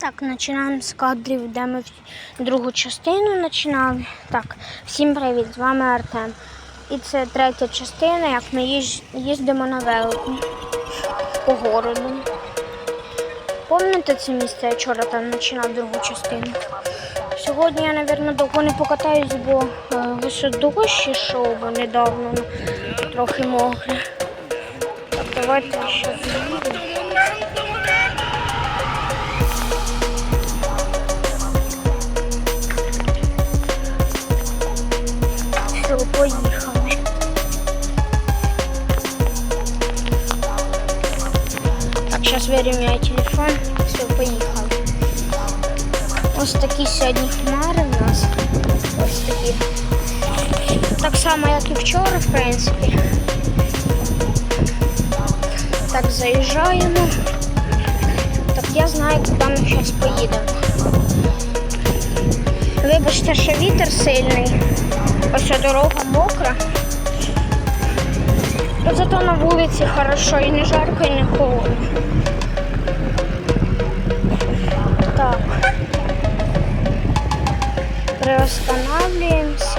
Так, починаємо з кадрів, де ми другу частину починали. Так, всім привіт, з вами Артем. І це третя частина, як ми їздимо на велику по городу. Пам'ятаєте це місце? Я вчора там починав другу частину. Сьогодні я, мабуть, довго не покатаюсь, бо е, лише дощ ішов недавно, трохи мокре. Так, давайте ще заїдемо. Вирівняю телефон. Все, поїхали. Ось такі сьогодні хмари в нас. Ось такі. Так само, як і вчора, в принципі. Так, заїжджаємо. Так, я знаю, куди ми зараз поїдемо. Вибачте, що вітер сильний. Ось дорога мокра. Зато на вулиці хорошо і не жарко, і не холодно. Приостанавливаемся.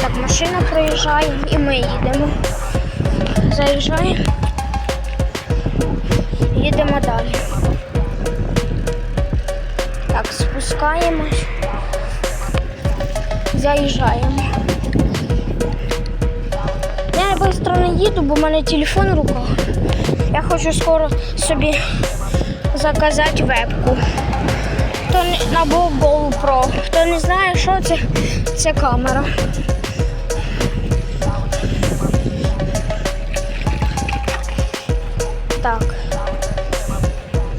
Так, машина проїжджає і ми їдемо. Заїжджаємо. Їдемо далі. Так, спускаємось. Заїжджаємо. Я швидко не їду, бо в мене телефон в руках. Я хочу скоро собі заказати вебку. Хто не на GoPro. Хто не знає, що це, це камера. Так.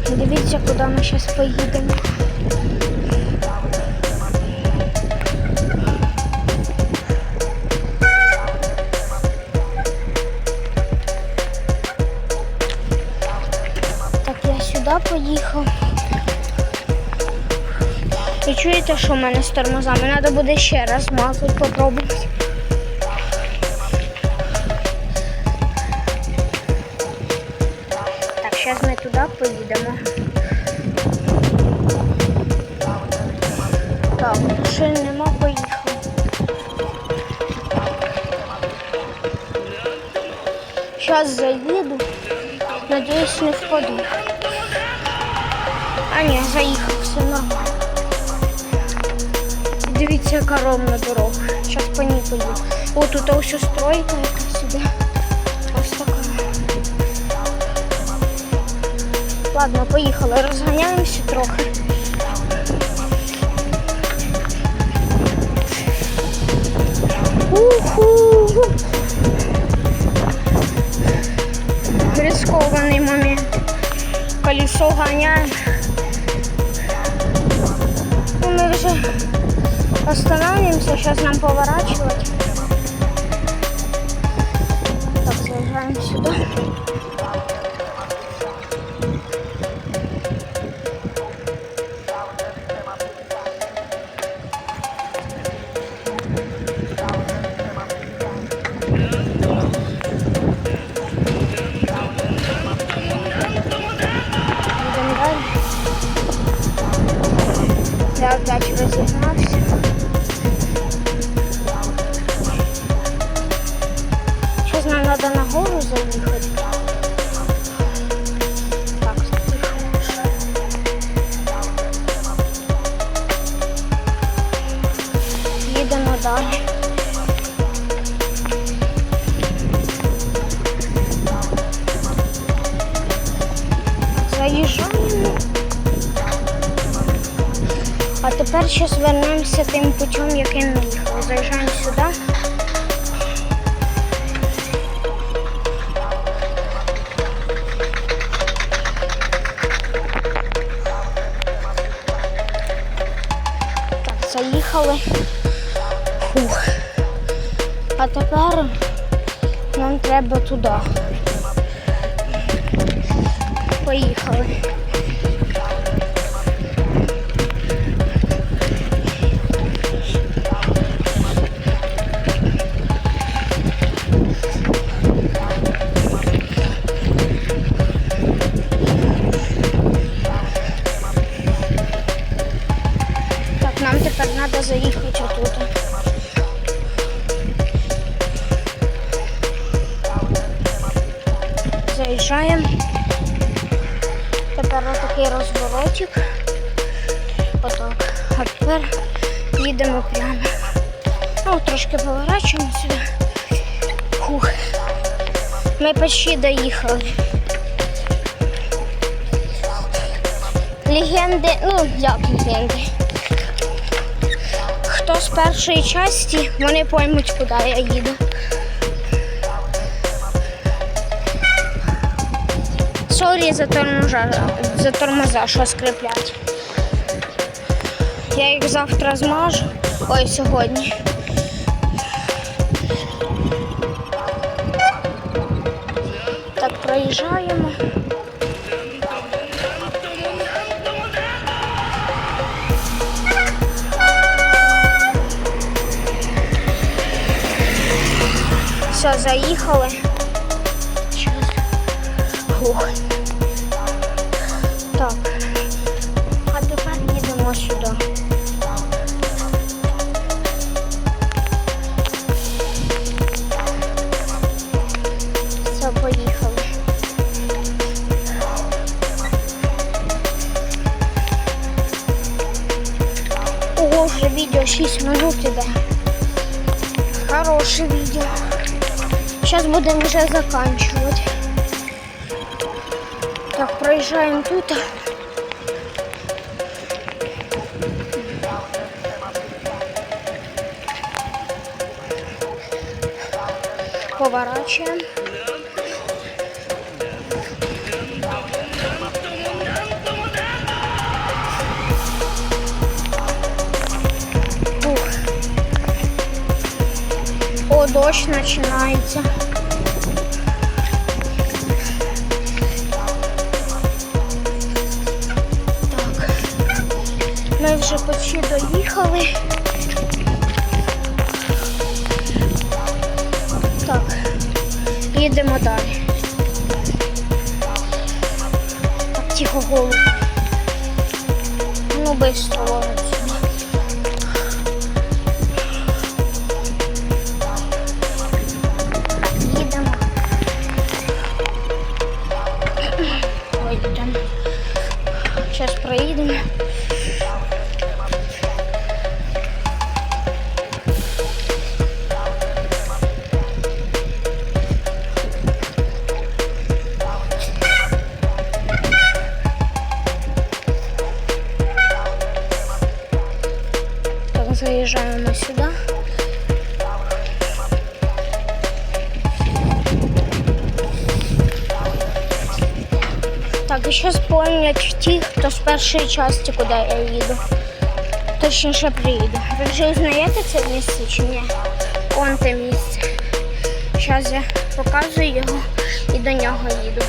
Дивіться, куди ми зараз поїдемо. Так, я сюди поїхав. І чуєте, що в мене з тормозами? Треба буде ще раз мазати, попробувати. Так, зараз ми туди поїдемо. Так, машин нема, поїхав. Зараз заїду. Надіюсь, не впаду. А ні, заїхав, все нормально. Дивіться, яка ровна дорога. Зараз по ній поїду. О, тут ось стройка якась іде. Ось така. Ладно, поїхали. Розганяємося трохи. Уху! Рискований момент. Колесо гоняє. Останавливаемся, сейчас нам поворачивать. Так, заезжаем сюда. Розігнався. Сейчас нам треба нагору заїхати. Так. Їдемо далі. Тепер ще звернемося тим путем, яким ми їхали. Заїжджаємо сюди. Так, заїхали. Фух. А тепер нам треба туди. Поїхали. Так, нам тепер треба заїхати тут. Заїжджаємо. Тепер такий розворотик. Поток. А тепер їдемо прямо. Ну, трошки поворачуємо сюди. Фух. Ми почти доїхали. Легенди, ну як легенди. Хто з першої часті, вони поймуть, куди я їду. Сорі за тормоза, за тормоза, що скриплять. Я їх завтра змажу. Ой, сьогодні. Проїжджаємо. Все, заїхали. Фух. Так. А тепер їдемо сюди. Ого, вже відео 6 минут іде. Хороше відео. Зараз будемо вже закінчувати. Так, проїжджаємо тут. Поворачуємо. О, дощ починається. Так. Ми вже почти доїхали. Так, їдемо далі. Так, тихо голову. Ну, быстро ловить Так, і зараз помнять ті, хто з першої частини, куди я їду. Точніше приїду. Ви вже знаєте це місце чи ні? Он те місце. Зараз я показую його і до нього їду.